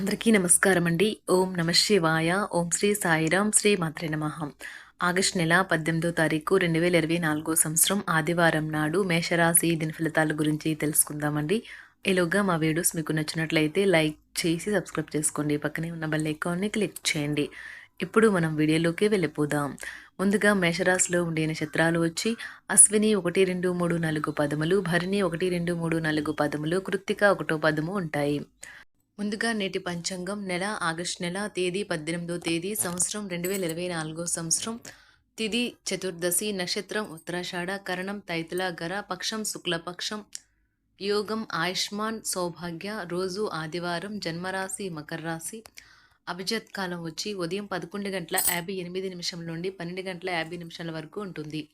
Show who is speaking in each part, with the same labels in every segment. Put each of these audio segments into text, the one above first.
Speaker 1: అందరికీ నమస్కారం అండి ఓం నమ శివాయ. ఓం శ్రీ సాయిరాం శ్రీ మాత్రే నమ. ఆగస్టు నెల పద్దెనిమిదో తారీఖు రెండు వేల ఇరవై నాలుగో సంవత్సరం ఆదివారం నాడు మేషరాశి దిన ఫలితాల గురించి తెలుసుకుందామండి. ఈలోగా మా వీడియోస్ మీకు నచ్చినట్లయితే లైక్ చేసి సబ్స్క్రైబ్ చేసుకోండి. పక్కనే ఉన్న బెల్ ఐకాన్ని క్లిక్ చేయండి. ఇప్పుడు మనం వీడియోలోకి వెళ్ళిపోదాం. ముందుగా మేషరాశిలో ఉండే నక్షత్రాలు వచ్చి అశ్విని ఒకటి రెండు మూడు నాలుగు పదములు భరిణి ఒకటి రెండు మూడు నాలుగు పదములు కృత్తిక ఒకటో పదము ఉంటాయి. ముందుగా నేటి పంచాంగం నెల ఆగస్టు నెల తేదీ పద్దెనిమిదో తేదీ సంవత్సరం రెండు వేల ఇరవై నాలుగో సంవత్సరం. తిది చతుర్దశి నక్షత్రం ఉత్తరాషాఢ కరణం తైతుల గర పక్షం శుక్లపక్షం. యోగం ఆయుష్మాన్ సౌభాగ్య రోజు ఆదివారం జన్మరాశి మకర రాశి అభిజత్ కాలం వచ్చి ఉదయం పదకొండు గంటల యాభై ఎనిమిది నిమిషం నుండి పన్నెండు గంటల యాభై నిమిషాల వరకు ఉంటుంది.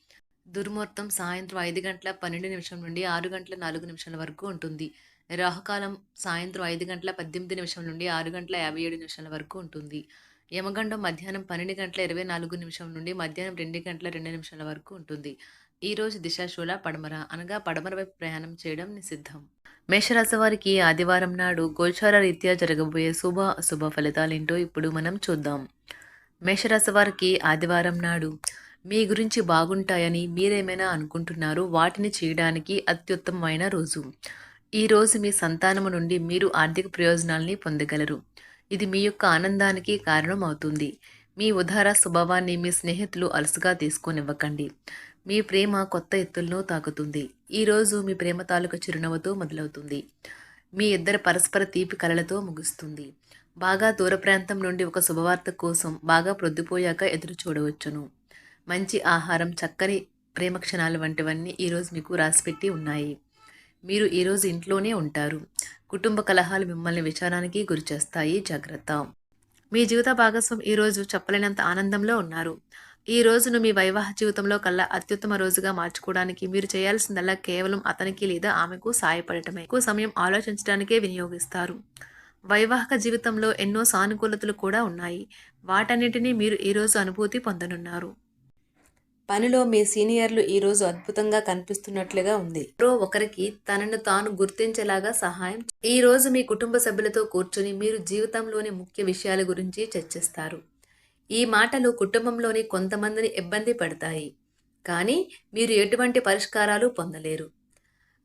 Speaker 1: దుర్ముహూర్తం సాయంత్రం ఐదు గంటల పన్నెండు నిమిషం నుండి ఆరు గంటల నాలుగు నిమిషాల వరకు ఉంటుంది. రాహుకాలం సాయంత్రం ఐదు గంటల పద్దెనిమిది నిమిషం నుండి ఆరు గంటల యాభై ఏడు నిమిషాల వరకు ఉంటుంది. యమగండం మధ్యాహ్నం పన్నెండు గంటల ఇరవై నాలుగు నిమిషం నుండి మధ్యాహ్నం రెండు గంటల రెండు నిమిషాల వరకు ఉంటుంది. ఈ రోజు దిశాశూల పడమర అనగా పడమర వైపు ప్రయాణం చేయడం నిషిద్ధం. మేషరాశి వారికి ఆదివారం నాడు గోచార రీత్యా జరగబోయే శుభ అశుభ ఫలితాలేంటో ఇప్పుడు మనం చూద్దాం. మేషరాశి వారికి ఆదివారం నాడు మీ గురించి బాగుంటాయని మీరేమైనా అనుకుంటున్నారో వాటిని చేయడానికి అత్యుత్తమమైన రోజు. ఈరోజు మీ సంతానము నుండి మీరు ఆర్థిక ప్రయోజనాల్ని పొందగలరు. ఇది మీ యొక్క ఆనందానికి కారణం అవుతుంది. మీ ఉదార స్వభావాన్ని మీ స్నేహితులు అలసుగా తీసుకొనివ్వకండి. మీ ప్రేమ కొత్త ఎత్తులను తాకుతుంది. ఈరోజు మీ ప్రేమ తాలూకు చిరునవ్వుతో మొదలవుతుంది. మీ ఇద్దరు పరస్పర తీపి కలలతో ముగుస్తుంది. బాగా దూర ప్రాంతం నుండి ఒక శుభవార్త కోసం బాగా ప్రొద్దుపోయాక ఎదురు చూడవచ్చును. మంచి ఆహారం చక్కని ప్రేమ క్షణాలు వంటివన్నీ ఈరోజు మీకు రాసిపెట్టి ఉన్నాయి. మీరు ఈరోజు ఇంట్లోనే ఉంటారు. కుటుంబ కలహాలు మిమ్మల్ని విచారానికి గురిచేస్తాయి. జాగ్రత్త. మీ జీవిత భాగస్వామి ఈరోజు చెప్పలేనంత ఆనందంలో ఉన్నారు. ఈ రోజును మీ వైవాహ జీవితంలో కల్లా అత్యుత్తమ రోజుగా మార్చుకోవడానికి మీరు చేయాల్సిందల్లా కేవలం అతనికి లేదా ఆమెకు సాయపడటమే. ఎక్కువ సమయం ఆలోచించడానికే వినియోగిస్తారు. వైవాహిక జీవితంలో ఎన్నో సానుకూలతలు కూడా ఉన్నాయి. వాటన్నిటినీ మీరు ఈరోజు అనుభూతి పొందనున్నారు. పనిలో మీ సీనియర్లు ఈరోజు అద్భుతంగా కనిపిస్తున్నట్లుగా ఉంది. ఎవరో ఒకరికి తనను తాను గుర్తించేలాగా సహాయం ఈ రోజు మీ కుటుంబ సభ్యులతో కూర్చొని మీరు జీవితంలోని ముఖ్య విషయాల గురించి చర్చిస్తారు. ఈ మాటలు కుటుంబంలోని కొంతమందిని ఇబ్బంది పడతాయి. కానీ మీరు ఎటువంటి పరిష్కారాలు పొందలేరు.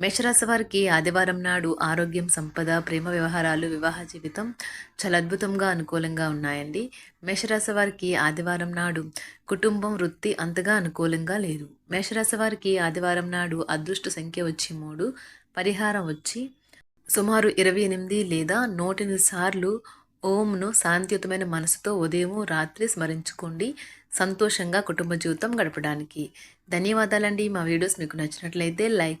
Speaker 1: మేషరాశి వారికి ఆదివారం నాడు ఆరోగ్యం సంపద ప్రేమ వ్యవహారాలు వివాహ జీవితం చాలా అద్భుతంగా అనుకూలంగా ఉన్నాయండి. మేషరాశి వారికి ఆదివారం నాడు కుటుంబం వృత్తి అంతగా అనుకూలంగా లేదు. మేషరాశి వారికి ఆదివారం నాడు అదృష్ట సంఖ్య వచ్చి మూడు పరిహారం వచ్చి సుమారు ఇరవై ఎనిమిది లేదా నూటెనిమిది సార్లు ఓంను శాంతియుతమైన మనసుతో ఉదయం రాత్రి స్మరించుకోండి. సంతోషంగా కుటుంబ జీవితం గడపడానికి. ధన్యవాదాలండి. మా వీడియోస్ మీకు నచ్చినట్లయితే లైక్